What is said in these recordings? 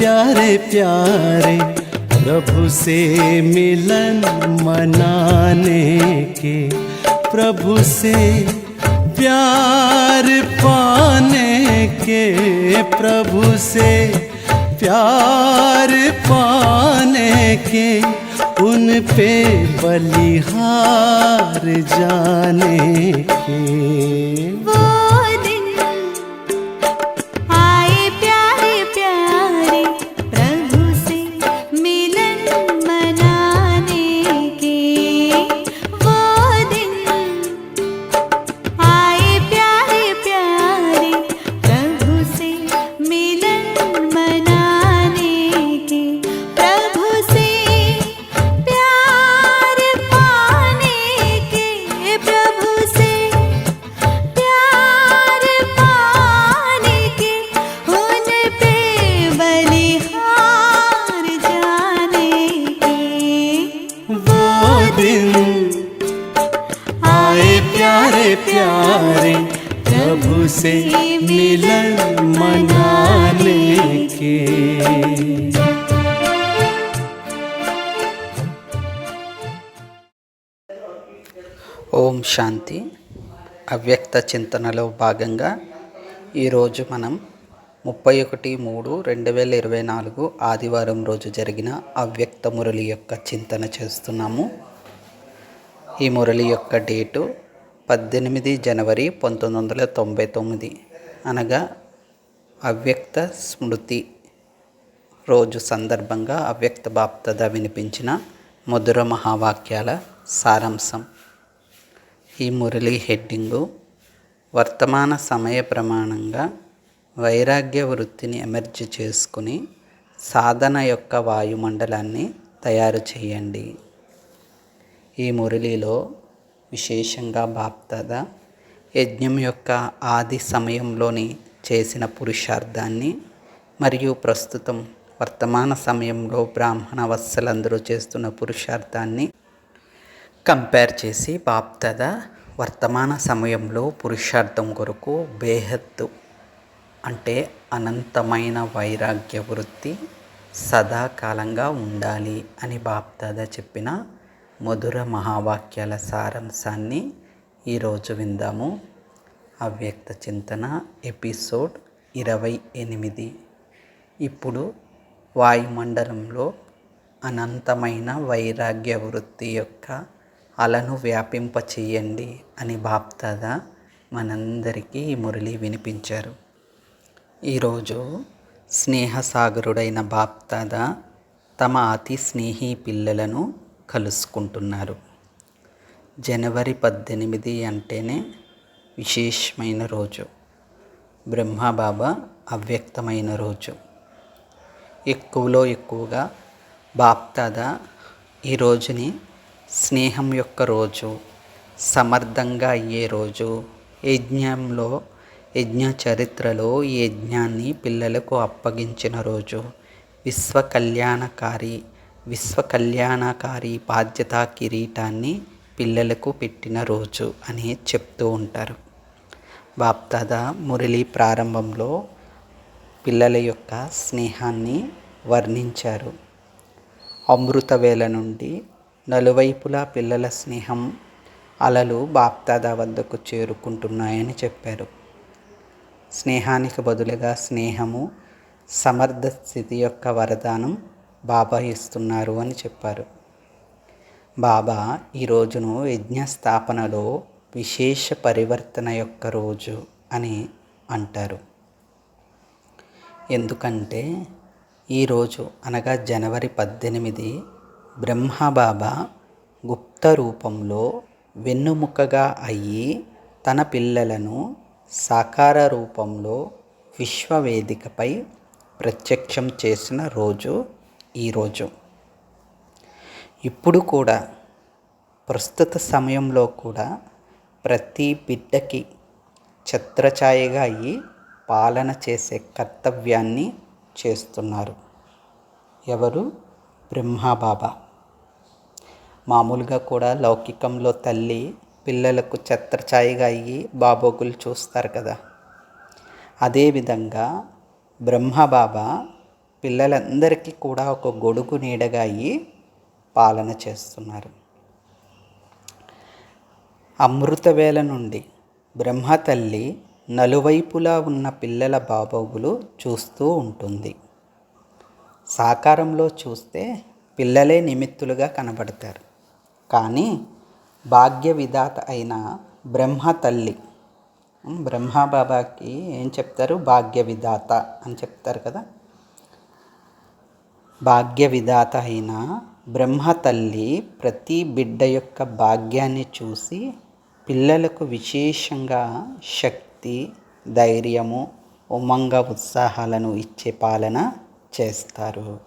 प्यारे प्यारे, प्रभु से मिलन मनाने के, प्रभु से प्यार पाने के, प्रभु से प्यार पाने के, उन पे बलिहार जाने के। అవ్యక్త చింతనలో భాగంగా ఈరోజు మనం ముప్పై ఒకటి మూడు రెండు వేల ఇరవై నాలుగు ఆదివారం రోజు జరిగిన అవ్యక్త మురళి యొక్క చింతన చేస్తున్నాము. ఈ మురళి యొక్క డేటు పద్దెనిమిది జనవరి పంతొమ్మిది వందల తొంభై తొమ్మిది. అనగా అవ్యక్త స్మృతి రోజు సందర్భంగా అవ్యక్త బాప్తద వినిపించిన మధుర మహావాక్యాల సారాంశం. ఈ మురళి హెడ్డింగు వర్తమాన సమయ ప్రమాణంగా వైరాగ్య వృత్తిని ఎమర్జీ చేసుకుని సాధన యొక్క వాయుమండలాన్ని తయారు చేయండి. ఈ మురళిలో విశేషంగా బాప్తద యజ్ఞం యొక్క ఆది సమయంలోని చేసిన పురుషార్థాన్ని మరియు ప్రస్తుతం వర్తమాన సమయంలో బ్రాహ్మణ వత్సలందరూ చేస్తున్న పురుషార్థాన్ని కంపేర్ చేసి బాప్తద వర్తమాన సమయంలో పురుషార్థం కొరకు బేహత్తు అంటే అనంతమైన వైరాగ్య వృత్తి సదాకాలంగా ఉండాలి అని బాప్దాద చెప్పిన మధుర మహావాక్యాల సారాంశాన్ని ఈరోజు విందాము. అవ్యక్త చింతన ఎపిసోడ్ ఇరవై ఎనిమిది. ఇప్పుడు వాయుమండలంలో అనంతమైన వైరాగ్య వృత్తి యొక్క అలను వ్యాపింపచేయండి అని బాప్తాద మనందరికీ మురళి వినిపించారు. ఈరోజు స్నేహసాగరుడైన బాప్తాద తమ అతి స్నేహి పిల్లలను కలుసుకుంటున్నారు. జనవరి పద్దెనిమిది అంటేనే విశేషమైన రోజు. బ్రహ్మబాబా అవ్యక్తమైన రోజు. ఎక్కువలో ఎక్కువగా బాప్తాద ఈ రోజుని స్నేహం యొక్క రోజు సమర్థంగా అయ్యే రోజు యజ్ఞంలో యజ్ఞ చరిత్రలో ఈ యజ్ఞాన్ని పిల్లలకు అప్పగించిన రోజు. విశ్వ కళ్యాణకారి విశ్వ కళ్యాణకారి బాధ్యతా కిరీటాన్ని పిల్లలకు పెట్టిన రోజు అని చెప్తూ ఉంటారు. బాప్దాద మురళి ప్రారంభంలో పిల్లల యొక్క స్నేహాన్ని వర్ణించారు. అమృతవేళ నుండి నలువైపులా పిల్లల స్నేహం అలలు బాప్తాదా వద్దకు చేరుకుంటున్నాయని చెప్పారు. స్నేహానికి బదులుగా స్నేహము సమర్థ స్థితి యొక్క వరదానం బాబా ఇస్తున్నారు అని చెప్పారు. బాబా ఈ రోజును యజ్ఞస్థాపనలో విశేష పరివర్తన యొక్క రోజు అని అంటారు. ఎందుకంటే ఈరోజు అనగా జనవరి పద్దెనిమిది బ్రహ్మబాబా గుప్త రూపంలో వెన్నుముకగా అయ్యి తన పిల్లలను సాకార రూపంలో విశ్వవేదికపై ప్రత్యక్షం చేసిన రోజు ఈరోజు ఇప్పుడు కూడా ప్రస్తుత సమయంలో కూడా ప్రతి బిడ్డకి ఛత్రఛాయగా అయ్యి పాలన చేసే కర్తవ్యాన్ని చేస్తున్నారు. ఎవరు? బ్రహ్మబాబా. మామూలుగా కూడా లౌకికంలో తల్లి పిల్లలకు ఛత్రఛాయిగా అయ్యి బాబోగులు చూస్తారు కదా. అదేవిధంగా బ్రహ్మబాబా పిల్లలందరికీ కూడా ఒక గొడుగు నీడగా అయ్యి పాలన చేస్తున్నారు. అమృతవేళ నుండి బ్రహ్మ తల్లి నలువైపులా ఉన్న పిల్లల బాబోగులు చూస్తూ ఉంటుంది. సాకారంలో చూస్తే పిల్లలే నిమిత్తులుగా కనబడతారు. కానీ భాగ్య విధాత అయిన బ్రహ్మ తల్లి బ్రహ్మబాబాకి ఏం చెప్తారు? భాగ్య విధాత అని చెప్తారు కదా. భాగ్య విధాత అయిన బ్రహ్మ తల్లి ప్రతి బిడ్డ యొక్క భాగ్యాన్ని చూసి పిల్లలకు విశేషంగా శక్తి ధైర్యము ఉమంగ ఉత్సాహాలను ఇచ్చే పాలన చేస్తారు.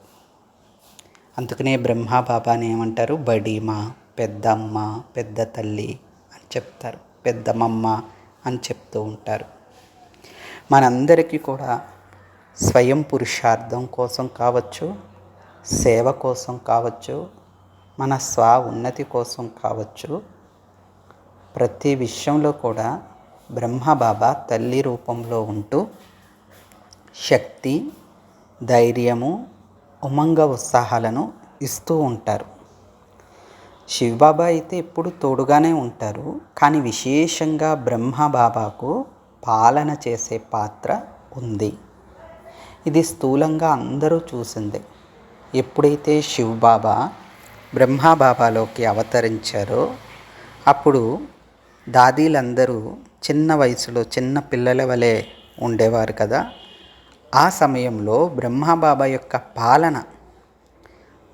అందుకనే బ్రహ్మ బాబాని ఏమంటారు? బడీమా పెద్దమ్మ పెద్ద తల్లి అని చెప్తారు. పెద్దమమ్మ అని చెప్తూ ఉంటారు. మనందరికీ కూడా స్వయం పురుషార్థం కోసం కావచ్చు సేవ కోసం కావచ్చు మన స్వ ఉన్నతి కోసం కావచ్చు ప్రతి విషయంలో కూడా బ్రహ్మ బాబా తల్లి రూపంలో ఉంటూ శక్తి ధైర్యము ఉమంగ ఉత్సాహాలను ఇస్తూ ఉంటారు. శివబాబా అయితే ఎప్పుడు తోడుగానే ఉంటారు. కానీ విశేషంగా బ్రహ్మ బాబాకు పాలన చేసే పాత్ర ఉంది. ఇది స్థూలంగా అందరూ చూసిందే. ఎప్పుడైతే శివబాబా బ్రహ్మబాబాలోకి అవతరించారో అప్పుడు దాదీలందరూ చిన్న వయసులో చిన్న పిల్లల వలె ఉండేవారు కదా. ఆ సమయంలో బ్రహ్మబాబా యొక్క పాలన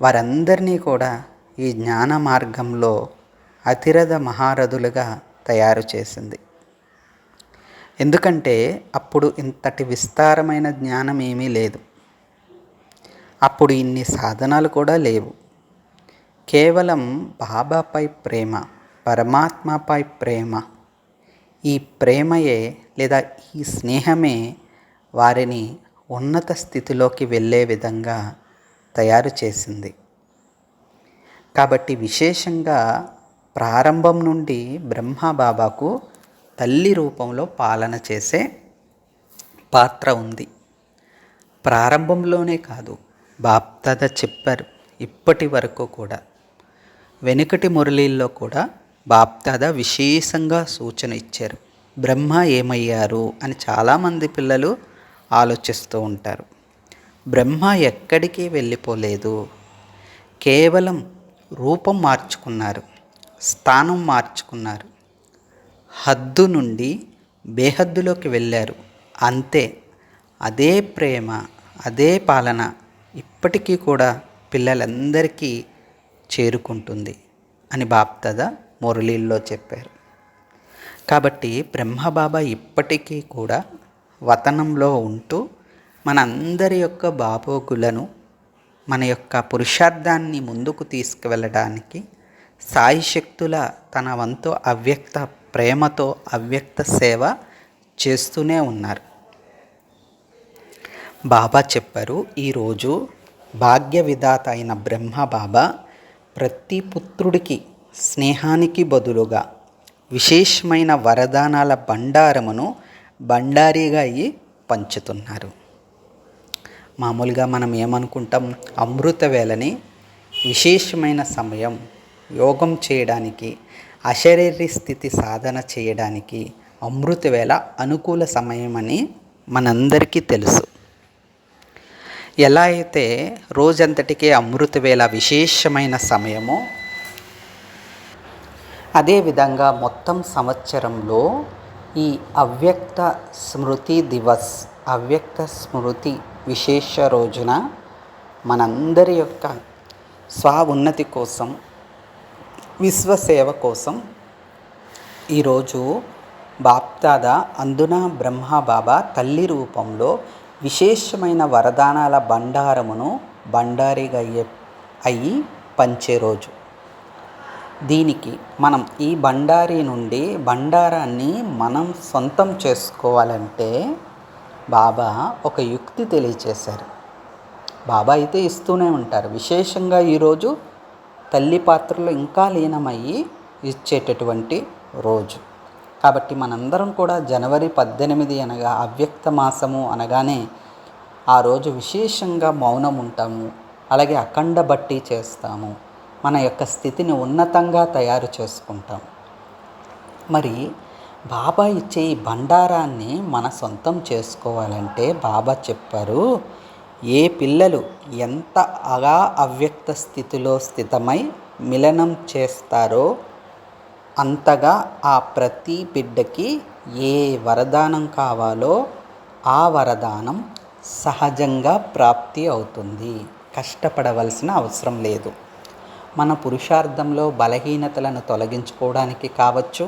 వారందరినీ కూడా ఈ జ్ఞాన మార్గంలో అతిరథ మహారథులుగా తయారు చేసింది. ఎందుకంటే అప్పుడు ఇంతటి విస్తారమైన జ్ఞానం ఏమీ లేదు. అప్పుడు ఇన్ని సాధనాలు కూడా లేవు. కేవలం బాబాపై ప్రేమ పరమాత్మపై ప్రేమ ఈ ప్రేమయే లేదా ఈ స్నేహమే వారిని ఉన్నత స్థితిలోకి వెళ్ళే విధంగా తయారు చేసింది. కాబట్టి విశేషంగా ప్రారంభం నుండి బ్రహ్మ బాబాకు తల్లి రూపంలో పాలన చేసే పాత్ర ఉంది. ప్రారంభంలోనే కాదు బాప్తద చెప్పారు ఇప్పటి వరకు కూడా. వెనుకటి మురళీల్లో కూడా బాప్తాద విశేషంగా సూచన ఇచ్చారు. బ్రహ్మ ఏమయ్యారు? అని చాలామంది పిల్లలు ఆలోచిస్తూ ఉంటారు. బ్రహ్మ ఎక్కడికి వెళ్ళిపోలేదు. కేవలం రూపం మార్చుకున్నారు స్థానం మార్చుకున్నారు. హద్దు నుండి బేహద్దులోకి వెళ్ళారు. అంతే అదే ప్రేమ అదే పాలన ఇప్పటికీ కూడా పిల్లలందరికీ చేరుకుంటుంది అని బాప్తద మురళీల్లో చెప్పారు. కాబట్టి బ్రహ్మబాబా ఇప్పటికీ కూడా వతనంలో ఉంటూ మనందరి యొక్క బాబోగులను మన యొక్క పురుషార్థాన్ని ముందుకు తీసుకువెళ్ళడానికి సాయి శక్తుల తన వంతు అవ్యక్త ప్రేమతో అవ్యక్త సేవ చేస్తూనే ఉన్నారు. బాబా చెప్పారు ఈరోజు భాగ్య విధాత అయిన బ్రహ్మ బాబా ప్రతి పుత్రుడికి స్నేహానికి బదులుగా విశేషమైన వరదానాల భండారమును బండారీగా అయ్యి పంచుతున్నారు. మామూలుగా మనం ఏమనుకుంటాం? అమృత వేళని విశేషమైన సమయం యోగం చేయడానికి అశరీరి స్థితి సాధన చేయడానికి అమృత వేళ అనుకూల సమయం అని మనందరికీ తెలుసు. ఎలా అయితే రోజంతటికే అమృత వేళ విశేషమైన సమయమో అదేవిధంగా మొత్తం సంవత్సరంలో ఈ అవ్యక్త స్మృతి దివస్ అవ్యక్త స్మృతి విశేష రోజున మనందరి యొక్క స్వ ఉన్నతి కోసం విశ్వసేవ కోసం ఈరోజు బాప్దాద అందున బ్రహ్మ బాబా తల్లి రూపంలో విశేషమైన వరదానాల బండారమును భండారిగా అయ్యే అయ్యి పంచే రోజు. దీనికి మనం ఈ బండారి నుండి బండారాన్ని మనం సొంతం చేసుకోవాలంటే బాబా ఒక యుక్తి తెలియచేశారు. బాబా అయితే ఇస్తూనే ఉంటారు. విశేషంగా ఈరోజు తల్లి పాత్రలో ఇంకా లీనమయ్యి ఇచ్చేటటువంటి రోజు. కాబట్టి మనందరం కూడా జనవరి పద్దెనిమిది అనగా అవ్యక్త మాసము అనగానే ఆ రోజు విశేషంగా మౌనం ఉంటాము. అలాగే అఖండ బట్టి చేస్తాము. మన యొక్క స్థితిని ఉన్నతంగా తయారు చేసుకుంటాం. మరి బాబా ఇచ్చే ఈ బండారాన్ని మన సొంతం చేసుకోవాలంటే బాబా చెప్పారు ఏ పిల్లలు ఎంత అగా అవ్యక్త స్థితిలో స్థితమై మిలనం చేస్తారో అంతగా ఆ ప్రతి బిడ్డకి ఏ వరదానం కావాలో ఆ వరదానం సహజంగా ప్రాప్తి అవుతుంది. కష్టపడవలసిన అవసరం లేదు. మన పురుషార్థంలో బలహీనతలను తొలగించుకోవడానికి కావచ్చు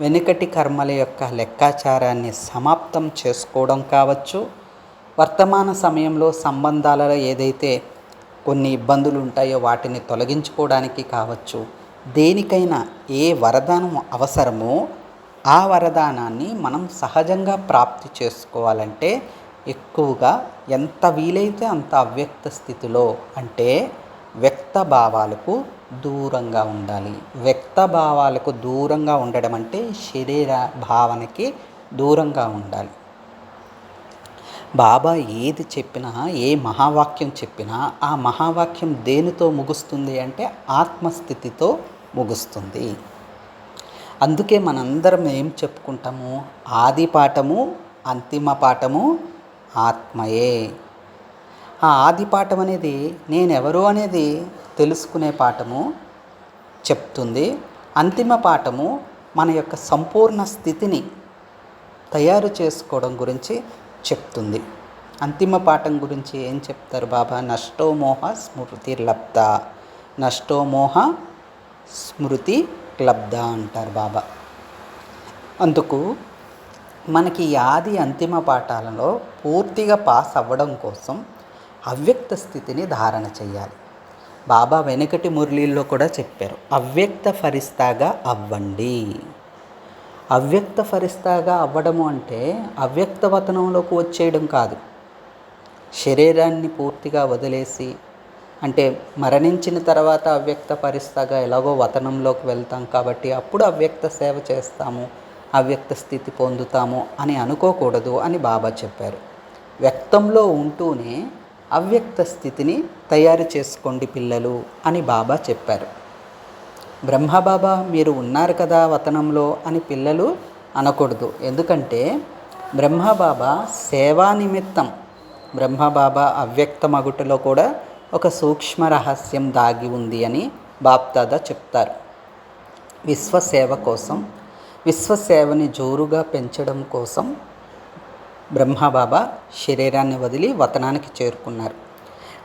వెనుకటి కర్మల యొక్క లెక్కాచారాన్ని సమాప్తం చేసుకోవడం కావచ్చు వర్తమాన సమయంలో సంబంధాలలో ఏదైతే కొన్ని ఇబ్బందులు ఉంటాయో వాటిని తొలగించుకోవడానికి కావచ్చు దేనికైనా ఏ వరదానం అవసరమో ఆ వరదానాన్ని మనం సహజంగా ప్రాప్తి చేసుకోవాలంటే ఎక్కువగా ఎంత వీలైతే అంత అవ్యక్త స్థితిలో అంటే వ్యక్త భావాలకు దూరంగా ఉండాలి. వ్యక్త భావాలకు దూరంగా ఉండడం అంటే శరీర భావనకి దూరంగా ఉండాలి. బాబా ఏది చెప్పినా ఏ మహావాక్యం చెప్పినా ఆ మహావాక్యం దేనితో ముగుస్తుంది అంటే ఆత్మస్థితితో ముగుస్తుంది. అందుకే మనందరం ఏం చెప్పుకుంటాము? ఆది పాఠము అంతిమ పాఠము ఆత్మయే. ఆ ఆది పాఠం అనేది నేనెవరు అనేది తెలుసుకునే పాఠము చెప్తుంది. అంతిమ పాఠము మన యొక్క సంపూర్ణ స్థితిని తయారు చేసుకోవడం గురించి చెప్తుంది. అంతిమ పాఠం గురించి ఏం చెప్తారు బాబా? నష్టోమోహ స్మృతి లబ్ధ. నష్టోమోహ స్మృతి లబ్ధ అంటారు బాబా. అందుకు మనకి ఈ ఆది అంతిమ పాఠాలలో పూర్తిగా పాస్ అవ్వడం కోసం అవ్యక్త స్థితిని ధారణ చేయాలి బాబా వెనకటి మురళీల్లో కూడా చెప్పారు అవ్యక్త ఫరిస్తాగా అవ్వండి. అవ్యక్త ఫరిస్తాగా అవ్వడము అంటే అవ్యక్త వతనంలోకి వచ్చేయడం కాదు. శరీరాన్ని పూర్తిగా వదిలేసి అంటే మరణించిన తర్వాత అవ్యక్త పరిస్తాగా ఎలాగో వతనంలోకి వెళ్తాం కాబట్టి అప్పుడు అవ్యక్త సేవ చేస్తాము అవ్యక్త స్థితి పొందుతాము అని అనుకోకూడదు అని బాబా చెప్పారు. వ్యక్తంలో ఉంటూనే అవ్యక్త స్థితిని తయారు చేసుకోండి పిల్లలు అని బాబా చెప్పారు. బ్రహ్మబాబా మీరు ఉన్నారు కదా వతనంలో అని పిల్లలు అనకూడదు. ఎందుకంటే బ్రహ్మబాబా సేవా నిమిత్తం. బ్రహ్మబాబా అవ్యక్త మగుటలో కూడా ఒక సూక్ష్మ రహస్యం దాగి ఉంది అని బాప్దాదా చెప్తారు. విశ్వసేవ కోసం విశ్వసేవని జోరుగా పెంచడం కోసం బ్రహ్మబాబా శరీరాన్ని వదిలి వతనానికి చేరుకున్నారు.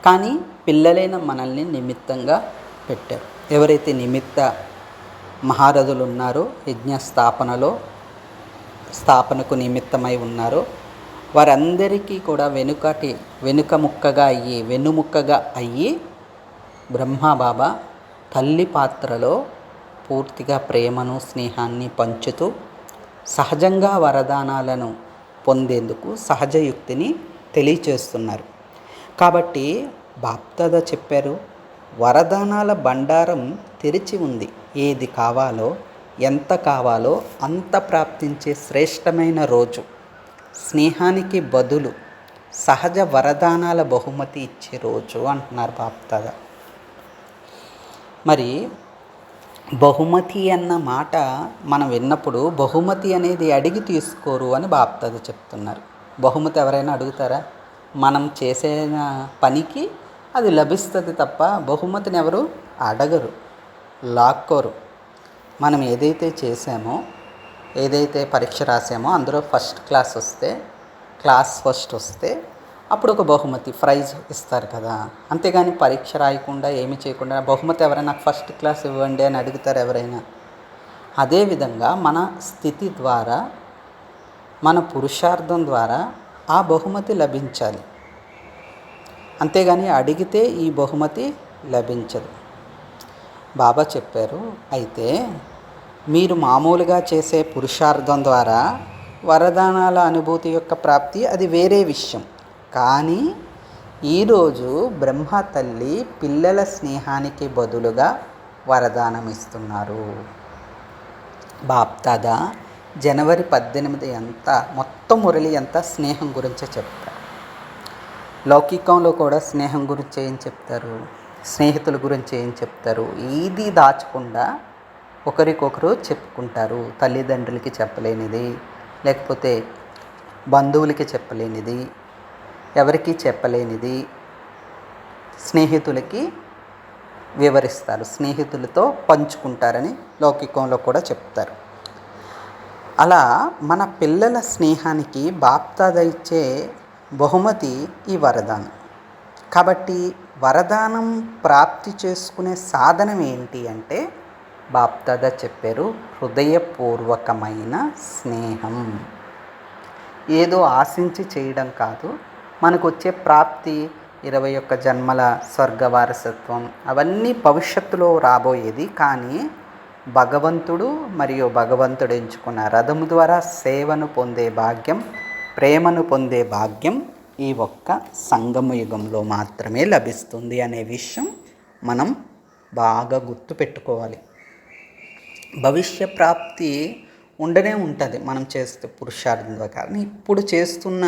కానీ పిల్లలైన మనల్ని నిమిత్తంగా పెట్టారు. ఎవరైతే నిమిత్త మహారథులు ఉన్నారో యజ్ఞ స్థాపనలో స్థాపనకు నిమిత్తమై ఉన్నారో వారందరికీ కూడా వెనుకటి వెనుక ముక్కగా అయ్యి వెన్నుముక్కగా అయ్యి బ్రహ్మబాబా తల్లి పాత్రలో పూర్తిగా ప్రేమను స్నేహాన్ని పంచుతూ సహజంగా వరదానాలను పొందేందుకు సహజయుక్తిని తెలియచేస్తున్నారు. కాబట్టి బాప్తద చెప్పారు వరదానాల బండారం తెరిచి ఉంది. ఏది కావాలో ఎంత కావాలో అంత ప్రాప్తించే శ్రేష్టమైన రోజు. స్నేహానికి బదులు సహజ వరదానాల బహుమతి ఇచ్చే రోజు అంటున్నారు బాప్తద. మరి బహుమతి అన్న మాట మనం విన్నప్పుడు బహుమతి అనేది అడిగి తీసుకోరు అని బాప్తాది చెప్తున్నారు. బహుమతి ఎవరైనా అడుగుతారా? మనం చేసే పనికి అది లభిస్తుంది తప్ప బహుమతిని ఎవరు అడగరు లాక్కోరు. మనం ఏదైతే చేసామో ఏదైతే పరీక్ష రాసామో అందులో ఫస్ట్ క్లాస్ వస్తే క్లాస్ ఫస్ట్ వస్తే అప్పుడు ఒక బహుమతి ప్రైజ్ ఇస్తారు కదా. అంతేగాని పరీక్ష రాయకుండా ఏమి చేయకుండా బహుమతి ఎవరైనా ఫస్ట్ క్లాస్ ఇవ్వండి అని అడుగుతారు ఎవరైనా. అదేవిధంగా మన స్థితి ద్వారా మన పురుషార్థం ద్వారా ఆ బహుమతి లభించాలి. అంతేగాని అడిగితే ఈ బహుమతి లభించదు. బాబా చెప్పారు అయితే మీరు మామూలుగా చేసే పురుషార్థం ద్వారా వరదానాల అనుభూతి యొక్క ప్రాప్తి అది వేరే విషయం. కానీ ఈరోజు బ్రహ్మ తల్లి పిల్లల స్నేహానికి బదులుగా వరదానం ఇస్తున్నారు బాప్దాదా జనవరి పద్దెనిమిది ఎంత మొత్తం మురళి అంతా స్నేహం గురించే చెప్తారు. లౌకికంలో కూడా స్నేహం గురించి ఏం చెప్తారు? స్నేహితుల గురించి ఏం చెప్తారు? ఏది దాచకుండా ఒకరికొకరు చెప్పుకుంటారు. తల్లిదండ్రులకి చెప్పలేనిది లేకపోతే బంధువులకి చెప్పలేనిది ఎవరికీ చెప్పలేనిది. స్నేహితులకి వివరిస్తారు. స్నేహితులతో పంచుకుంటారని లౌకికంలో కూడా చెప్తారు. అలా మన పిల్లల స్నేహానికి బాప్తాద ఇచ్చే బహుమతి ఈ వరదానం. కాబట్టి వరదానం ప్రాప్తి చేసుకునే సాధనం ఏంటి అంటే బాప్తాద చెప్పారు హృదయపూర్వకమైన స్నేహం. ఏదో ఆశించి చేయడం కాదు మనకు వచ్చే ప్రాప్తి ఇరవై ఒక్క జన్మల స్వర్గ వారసత్వం అవన్నీ భవిష్యత్తులో రాబోయేది. కానీ భగవంతుడు మరియు భగవంతుడు ఎంచుకున్న రథము ద్వారా సేవను పొందే భాగ్యం ప్రేమను పొందే భాగ్యం ఈ ఒక్క సంగమ యుగంలో మాత్రమే లభిస్తుంది అనే విషయం మనం బాగా గుర్తుపెట్టుకోవాలి భవిష్య ప్రాప్తి ఉండనే ఉంటుంది. మనం చేస్తే పురుషార్థంలో కానీ ఇప్పుడు చేస్తున్న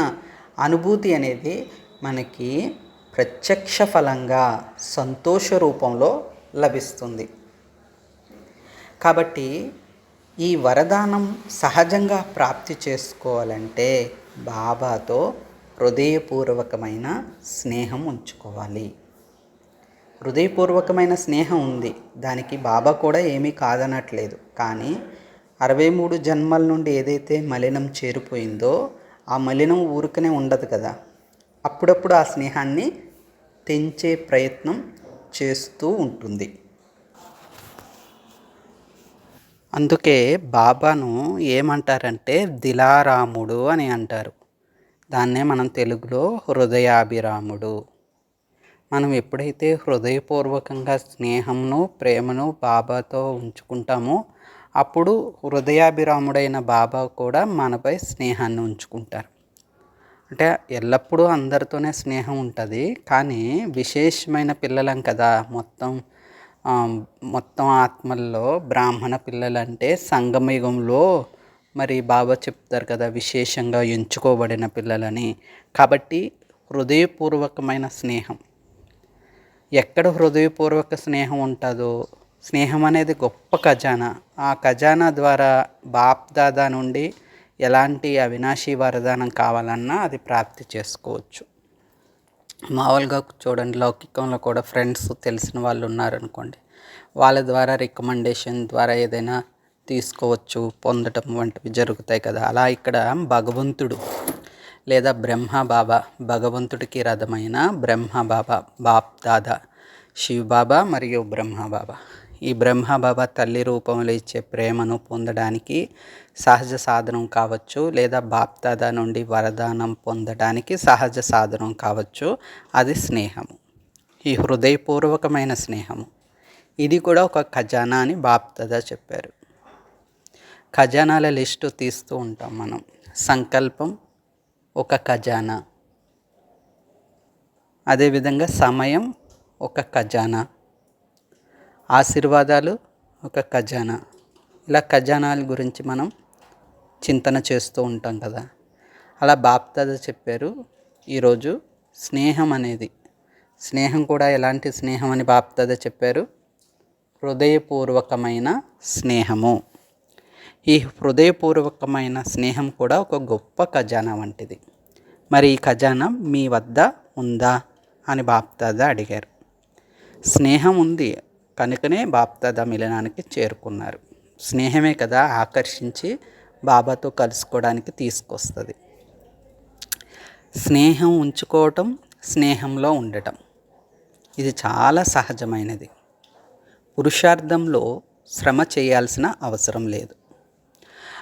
అనుభూతి అనేది మనకి ప్రత్యక్ష ఫలంగా సంతోష రూపంలో లభిస్తుంది. కాబట్టి ఈ వరదానం సహజంగా ప్రాప్తి చేసుకోవాలంటే బాబాతో హృదయపూర్వకమైన స్నేహం ఉంచుకోవాలి. హృదయపూర్వకమైన స్నేహం ఉంది. దానికి బాబా కూడా ఏమీ కాదనట్లేదు. కానీ అరవై మూడు జన్మల నుండి ఏదైతే మలినం చేరిపోయిందో ఆ మలినం ఊరికనే ఉండదు కదా. అప్పుడప్పుడు ఆ స్నేహాన్ని తెంచే ప్రయత్నం చేస్తూ ఉంటుంది. అందుకే బాబాను ఏమంటారంటే దిలారాముడు అని అంటారు. దాన్నే మనం తెలుగులో హృదయాభిరాముడు. మనం ఎప్పుడైతే హృదయపూర్వకంగా స్నేహంను ప్రేమను బాబాతో ఉంచుకుంటామో అప్పుడు హృదయాభిరాముడైన బాబా కూడా మనపై స్నేహాన్ని ఉంచుకుంటారు. అంటే ఎల్లప్పుడూ అందరితోనే స్నేహం ఉంటుంది. కానీ విశేషమైన పిల్లలం కదా మొత్తం మొత్తం ఆత్మల్లో బ్రాహ్మణ పిల్లలంటే సంగమయుగంలో మరి బాబా చెప్తారు కదా విశేషంగా ఎంచుకోబడిన పిల్లలని. కాబట్టి హృదయపూర్వకమైన స్నేహం. ఎక్కడ హృదయపూర్వక స్నేహం ఉంటుందో స్నేహం అనేది గొప్ప ఖజానా. ఆ ఖజానా ద్వారా బాప్ దాదా నుండి ఎలాంటి అవినాశీ వరదానం కావాలన్నా అది ప్రాప్తి చేసుకోవచ్చు. మామూలుగా చూడండి లౌకికంలో కూడా ఫ్రెండ్స్ తెలిసిన వాళ్ళు ఉన్నారనుకోండి వాళ్ళ ద్వారా రికమెండేషన్ ద్వారా ఏదైనా తీసుకోవచ్చు పొందటం వంటివి జరుగుతాయి కదా. అలా ఇక్కడ భగవంతుడు లేదా బ్రహ్మ బాబా భగవంతుడికి రథమైన బ్రహ్మ బాబా బాప్ దాదా శివ్ బాబా మరియు బ్రహ్మ బాబా. ఈ బ్రహ్మబాబా తల్లి రూపంలో ఇచ్చే ప్రేమను పొందడానికి సహజ సాధనం కావచ్చు లేదా బాప్దాదా నుండి వరదానం పొందడానికి సహజ సాధనం కావచ్చు. అది స్నేహము. ఈ హృదయపూర్వకమైన స్నేహము. ఇది కూడా ఒక ఖజానా అని బాప్దాదా చెప్పారు. ఖజానాల లిస్టు తీస్తూ ఉంటాం మనం. సంకల్పం ఒక ఖజానా. అదేవిధంగా సమయం ఒక ఖజానా. ఆశీర్వాదాలు ఒక ఖజానా. ఇలా ఖజానాల గురించి మనం చింతన చేస్తూ ఉంటాం కదా. అలా బాప్తాద చెప్పారు. ఈరోజు స్నేహం అనేది. స్నేహం కూడా ఎలాంటి స్నేహం అని బాప్తాద చెప్పారు? హృదయపూర్వకమైన స్నేహము. ఈ హృదయపూర్వకమైన స్నేహం కూడా ఒక గొప్ప ఖజానా వంటిది. మరి ఈ ఖజానా మీ వద్ద ఉందా అని బాప్తాద అడిగారు. స్నేహం ఉంది. కనుకనే బాప్దాదా మిలనానికి చేరుకున్నారు. స్నేహమే కదా ఆకర్షించి బాబాతో కలుసుకోవడానికి తీసుకొస్తుంది. స్నేహం ఉంచుకోవటం స్నేహంలో ఉండటం. ఇది చాలా సహజమైనది. పురుషార్థంలో శ్రమ చేయాల్సిన అవసరం లేదు.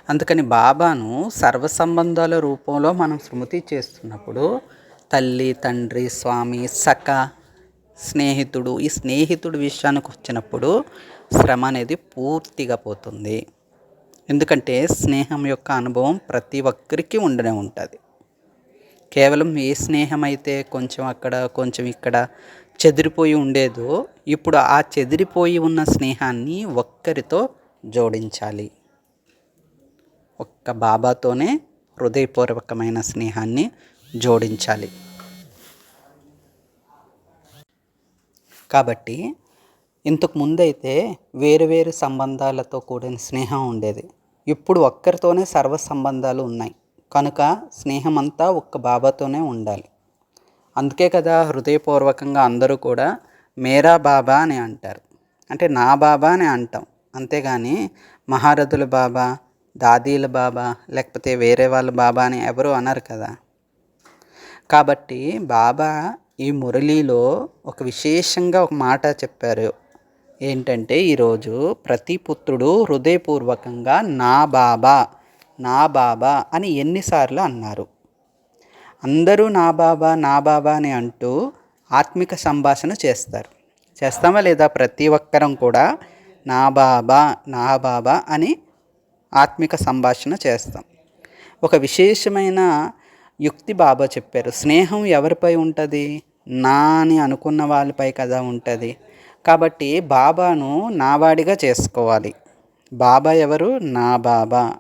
అందుకని బాబాను సర్వ సంబంధాల రూపంలో మనం స్మృతి చేస్తున్నప్పుడు తల్లి తండ్రి స్వామి సఖ స్నేహితుడు ఈ స్నేహితుడు విషయానికి వచ్చినప్పుడు శ్రమ అనేది పూర్తిగా పోతుంది. ఎందుకంటే స్నేహం యొక్క అనుభవం ప్రతి ఒక్కరికి ఉండనే ఉంటుంది. కేవలం ఏ స్నేహం అయితే కొంచెం అక్కడ కొంచెం ఇక్కడ చెదిరిపోయి ఉండేదో ఇప్పుడు ఆ చెదిరిపోయి ఉన్న స్నేహాన్ని ఒక్కరితో జోడించాలి. ఒక్క బాబాతోనే హృదయపూర్వకమైన స్నేహాన్ని జోడించాలి. కాబట్టి ఇంతకు ముందైతే వేరు వేరు సంబంధాలతో కూడిన స్నేహం ఉండేది. ఇప్పుడు ఒక్కరితోనే సర్వ సంబంధాలు ఉన్నాయి. కనుక స్నేహం అంతా ఒక్క బాబాతోనే ఉండాలి. అందుకే కదా హృదయపూర్వకంగా అందరూ కూడా మేరా బాబా అని అంటారు. అంటే నా బాబా అని అంటాం. అంతేగాని మహారథుల బాబా దాదీల బాబా లేకపోతే వేరే వాళ్ళ బాబా అని ఎవరు అనరు కదా. కాబట్టి బాబా ఈ మురళిలో ఒక విశేషంగా ఒక మాట చెప్పారు. ఏంటంటే ఈరోజు ప్రతి పుత్రుడు హృదయపూర్వకంగా నా బాబా నా బాబా అని ఎన్నిసార్లు అన్నారు. అందరూ నా బాబా నా బాబా అని అంటూ ఆత్మిక సంభాషణ చేస్తారు. చేస్తామా లేదా? ప్రతి ఒక్కరం కూడా నా బాబా నా బాబా అని ఆత్మిక సంభాషణ చేస్తాం. ఒక విశేషమైన యుక్తి బాబా చెప్పారు. స్నేహం ఎవరిపై ఉంటుంది? నా అని అనుకున్న వాళ్ళపై కదా ఉంటుంది. కాబట్టి బాబాను నావాడిగా చేసుకోవాలి. బాబా ఎవరు? నా బాబా.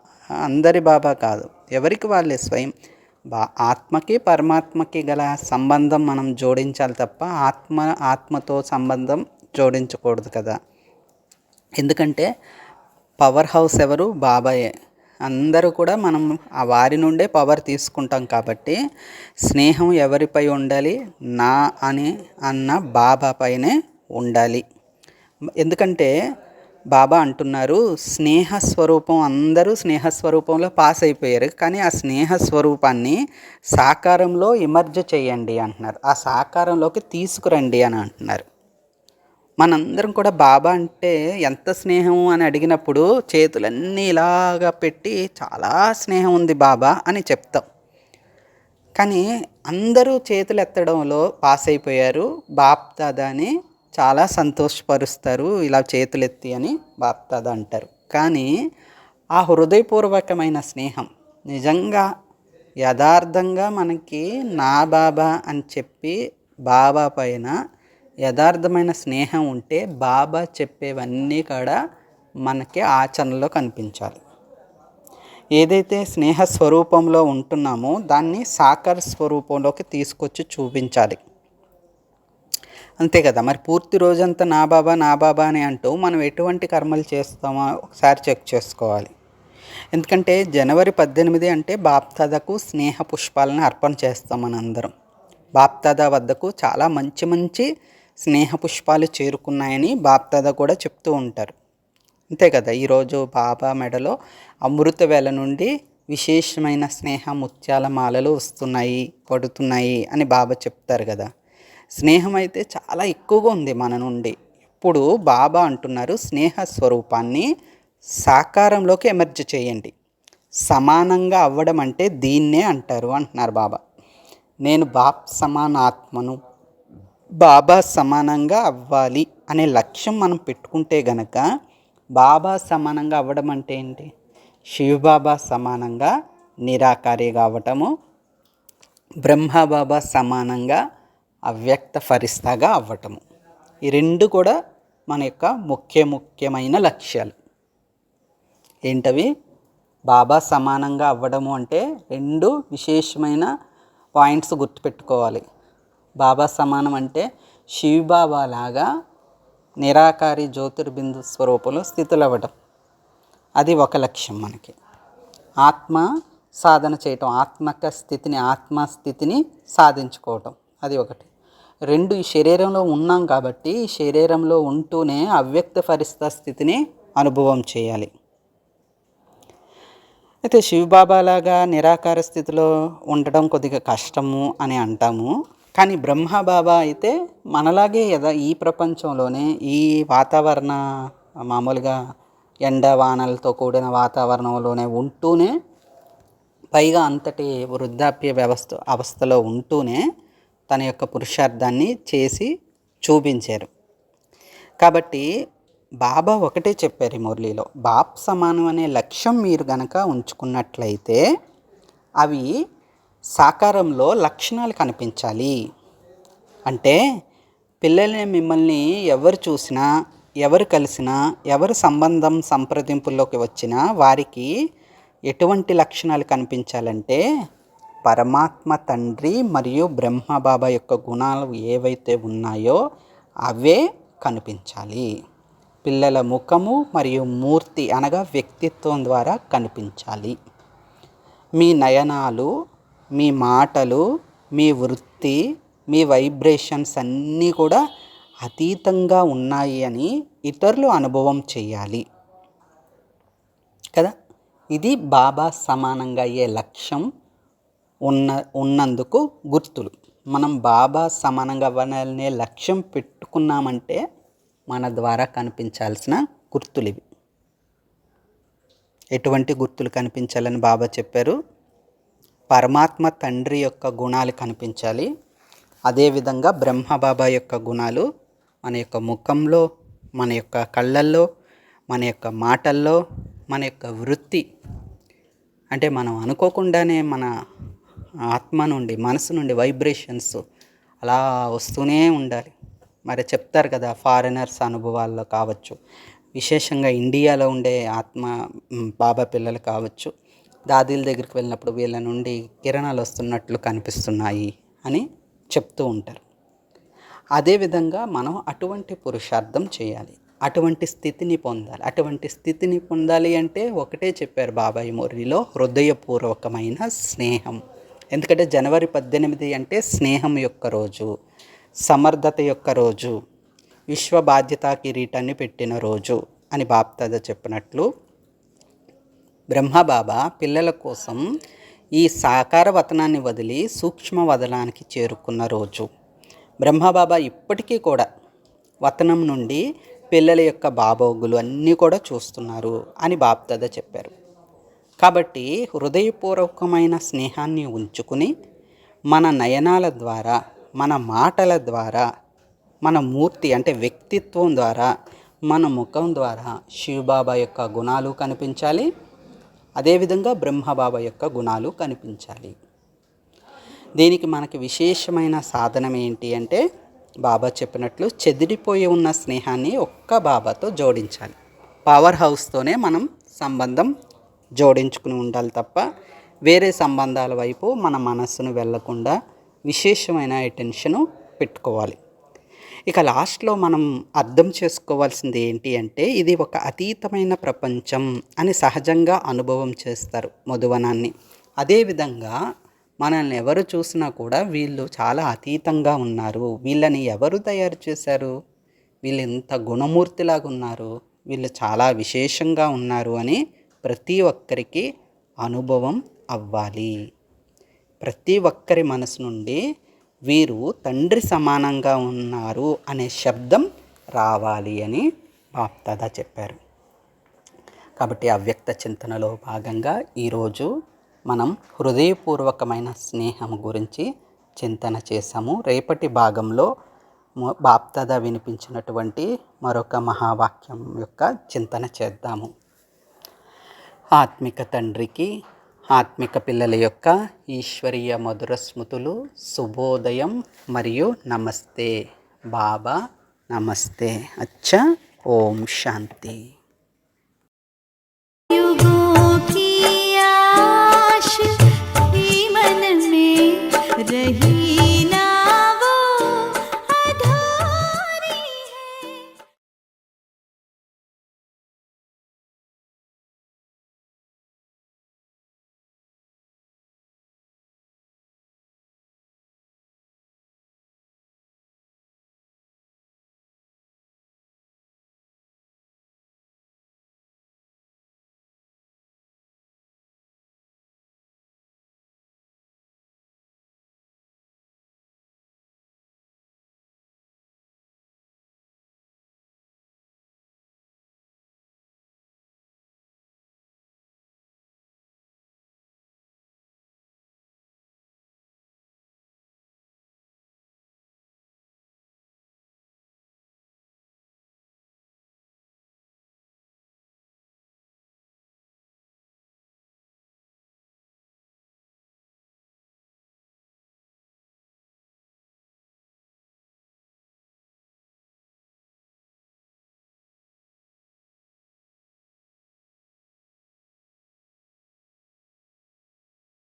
అందరి బాబా కాదు. ఎవరికి వాళ్ళే? స్వయం. బా ఆత్మకి పరమాత్మకి గల సంబంధం మనం జోడించాలి తప్ప ఆత్మ ఆత్మతో సంబంధం జోడించకూడదు కదా. ఎందుకంటే పవర్ హౌస్ ఎవరు? బాబాయే. అందరూ కూడా మనం ఆ వారి నుండే పవర్ తీసుకుంటాం కాబట్టి స్నేహం ఎవరిపై ఉండాలి? నా అని అన్న బాబా పైనే ఉండాలి. ఎందుకంటే బాబా అంటున్నారు స్నేహ స్వరూపం అందరూ స్నేహ స్వరూపంలో పాస్ అయిపోయారు కానీ ఆ స్నేహ స్వరూపాన్ని సాకారంలో ఇమర్జ చేయండి అంటున్నారు. ఆ సాకారంలోకి తీసుకురండి అని అంటున్నారు. మనందరం కూడా బాబా అంటే ఎంత స్నేహం అని అడిగినప్పుడు చేతులన్నీ ఇలాగా పెట్టి చాలా స్నేహం ఉంది బాబా అని చెప్తాం. కానీ అందరూ చేతులు ఎత్తడంలో పాస్ అయిపోయారు. బాప్దాదాని చాలా సంతోషపరుస్తారు ఇలా చేతులు ఎత్తి అని బాప్దాదా అంటారు. కానీ ఆ హృదయపూర్వకమైన స్నేహం నిజంగా యథార్థంగా మనకి నా బాబా అని చెప్పి బాబా పైన యథార్థమైన స్నేహం ఉంటే బాబా చెప్పేవన్నీ కూడా మనకి ఆచరణలో కనిపించాలి. ఏదైతే స్నేహ స్వరూపంలో ఉంటున్నామో దాన్ని సాకార స్వరూపంలోకి తీసుకొచ్చి చూపించాలి. అంతే కదా మరి పూర్తి రోజంతా నా బాబా నా బాబా అని అంటూ మనం ఎటువంటి కర్మలు చేస్తామో ఒకసారి చెక్ చేసుకోవాలి. ఎందుకంటే జనవరి పద్దెనిమిది అంటే బాప్తాదాకు స్నేహ పుష్పాలను అర్పణ చేస్తాం మనందరం. బాప్తాదా వద్దకు చాలా మంచి మంచి స్నేహ పుష్పాలు చేరుకున్నాయని బాప్దాదా కూడా చెప్తూ ఉంటారు. అంతే కదా ఈరోజు బాబా మెడలో అమృత వేల నుండి విశేషమైన స్నేహ ముత్యాల మాలలు వస్తున్నాయి పడుతున్నాయి అని బాబా చెప్తారు కదా. స్నేహం అయితే చాలా ఎక్కువగా ఉంది మన నుండి. ఇప్పుడు బాబా అంటున్నారు స్నేహ స్వరూపాన్ని సాకారంలోకి ఎమర్జ్ చేయండి. సమానంగా అవ్వడం అంటే దీన్నే అంటారు అంటున్నారు బాబా. నేను బాప్ సమాన ఆత్మను బాబా సమానంగా అవ్వాలి అనే లక్ష్యం మనం పెట్టుకుంటే గనక బాబా సమానంగా అవ్వడం అంటే ఏంటి? శివబాబా సమానంగా నిరాకారిగా అవ్వటము బ్రహ్మబాబా సమానంగా అవ్యక్త ఫరిస్తాగా అవ్వటము. ఈ రెండు కూడా మన యొక్క ముఖ్య ముఖ్యమైన లక్ష్యాలు. ఏంటవి? బాబా సమానంగా అవ్వడము అంటే రెండు విశేషమైన పాయింట్స్ గుర్తుపెట్టుకోవాలి. బాబా సమానం అంటే శివబాబా లాగా నిరాకారి జ్యోతిర్బిందు స్వరూపంలో స్థితులవ్వడం అది ఒక లక్ష్యం మనకి. ఆత్మ సాధన చేయటం ఆత్మక స్థితిని ఆత్మ స్థితిని సాధించుకోవటం అది ఒకటి. రెండు ఈ శరీరంలో ఉన్నాం కాబట్టి ఈ శరీరంలో ఉంటూనే అవ్యక్త పరిస్థిత స్థితిని అనుభవం చేయాలి. అయితే శివబాబాలాగా నిరాకార స్థితిలో ఉండడం కొద్దిగా కష్టము అని అంటాము. కానీ బ్రహ్మ బాబా అయితే మనలాగే యథా ఈ ప్రపంచంలోనే ఈ వాతావరణ మామూలుగా ఎండ వానలతో కూడిన వాతావరణంలోనే ఉంటూనే పైగా అంతటి వృద్ధాప్య వ్యవస్థ అవస్థలో ఉంటూనే తన యొక్క పురుషార్థాన్ని చేసి చూపించారు. కాబట్టి బాబా ఒకటే చెప్పారు ఈ మురళిలో బాప్ సమానం అనే లక్ష్యం మీరు గనక ఉంచుకున్నట్లయితే అవి సాకారంలో లక్షణాలు కనిపించాలి. అంటే పిల్లల్ని మిమ్మల్ని ఎవరు చూసినా ఎవరు కలిసినా ఎవరు సంబంధం సంప్రదింపుల్లోకి వచ్చినా వారికి ఎటువంటి లక్షణాలు కనిపించాలంటే పరమాత్మ తండ్రి మరియు బ్రహ్మ బాబా యొక్క గుణాలు ఏవైతే ఉన్నాయో అవే కనిపించాలి. పిల్లల ముఖము మరియు మూర్తి అనగా వ్యక్తిత్వం ద్వారా కనిపించాలి. మీ నయనాలు మీ మాటలు మీ వృత్తి మీ వైబ్రేషన్స్ అన్నీ కూడా అతీతంగా ఉన్నాయి అని ఇతరులు అనుభవం చేయాలి కదా? ఇది బాబా సమానంగా అయ్యే లక్ష్యం ఉన్న ఉన్నందుకు గుర్తులు. మనం బాబా సమానంగా అవ్వాలనే లక్ష్యం పెట్టుకున్నామంటే మన ద్వారా కనిపించాల్సిన గుర్తులు ఇవి. ఎటువంటి గుర్తులు కనిపించాలని బాబా చెప్పారు? పరమాత్మ తండ్రి యొక్క గుణాలు కనిపించాలి. అదేవిధంగా బ్రహ్మబాబా యొక్క గుణాలు మన యొక్క ముఖంలో మన యొక్క కళ్ళల్లో మన యొక్క మాటల్లో మన యొక్క వృత్తి. అంటే మనం అనుకోకుండానే మన ఆత్మ నుండి మనసు నుండి వైబ్రేషన్స్ అలా వస్తూనే ఉండాలి. మరి చెప్తారు కదా ఫారినర్స్ అనుభవాల్లో కావచ్చు. విశేషంగా ఇండియాలో ఉండే ఆత్మ బాబా పిల్లలు కావచ్చు. దాదీల దగ్గరికి వెళ్ళినప్పుడు వీళ్ళ నుండి కిరణాలు వస్తున్నట్లు కనిపిస్తున్నాయి అని చెప్తూ ఉంటారు. అదేవిధంగా మనం అటువంటి పురుషార్థం చేయాలి. అటువంటి స్థితిని పొందాలి. అటువంటి స్థితిని పొందాలి అంటే ఒకటే చెప్పారు బాబాయ్ మురళిలో హృదయపూర్వకమైన స్నేహం. ఎందుకంటే జనవరి పద్దెనిమిది అంటే స్నేహం యొక్క రోజు సమర్థత యొక్క రోజు విశ్వ బాధ్యతా కిరీటాన్ని పెట్టిన రోజు అని బాప్తాద చెప్పినట్లు బ్రహ్మబాబా పిల్లల కోసం ఈ సాకార వతనాన్ని వదిలి సూక్ష్మ వదనానికి చేరుకున్న రోజు. బ్రహ్మబాబా ఇప్పటికీ కూడా వతనం నుండి పిల్లల యొక్క బాబోగులు అన్నీ కూడా చూస్తున్నారు అని బాప్దాద చెప్పారు. కాబట్టి హృదయపూర్వకమైన స్నేహాన్ని ఉంచుకుని మన నయనాల ద్వారా మన మాటల ద్వారా మన మూర్తి అంటే వ్యక్తిత్వం ద్వారా మన ముఖం ద్వారా శివబాబా యొక్క గుణాలు కనిపించాలి. అదేవిధంగా బ్రహ్మబాబ యొక్క గుణాలు కనిపించాలి. దీనికి మనకి విశేషమైన సాధనం ఏంటి అంటే బాబా చెప్పినట్లు చెదిరిపోయి ఉన్న స్నేహాన్ని ఒక్క బాబాతో జోడించాలి. పవర్ హౌస్తోనే మనం సంబంధం జోడించుకుని ఉండాలి తప్ప వేరే సంబంధాల వైపు మన మనస్సును వెళ్ళకుండా విశేషమైన అటెన్షను పెట్టుకోవాలి. ఇక లాస్ట్లో మనం అర్థం చేసుకోవాల్సింది ఏంటి అంటే ఇది ఒక అతీతమైన ప్రపంచం అని సహజంగా అనుభవం చేస్తారు మధువనాన్ని. అదేవిధంగా మనల్ని ఎవరు చూసినా కూడా వీళ్ళు చాలా అతీతంగా ఉన్నారు. వీళ్ళని ఎవరు తయారు చేశారు? వీళ్ళు ఎంత గుణమూర్తిలాగా ఉన్నారు? వీళ్ళు చాలా విశేషంగా ఉన్నారు అని ప్రతి ఒక్కరికి అనుభవం అవ్వాలి. ప్రతి ఒక్కరి మనసు నుండి వీరు తండ్రి సమానంగా ఉన్నారు అనే శబ్దం రావాలి అని బాప్దాదా చెప్పారు. కాబట్టి అవ్యక్త చింతనలో భాగంగా ఈరోజు మనం హృదయపూర్వకమైన స్నేహం గురించి చింతన చేశాము. రేపటి భాగంలో మొ- వినిపించినటువంటి మరొక మహావాక్యం యొక్క చింతన చేద్దాము. ఆత్మిక తండ్రికి ఆత్మిక పిల్లల యొక్క ఈశ్వరీయ మధుర స్మృతులు శుభోదయం మరియు నమస్తే. బాబా నమస్తే. అచ్చా ఓం శాంతి.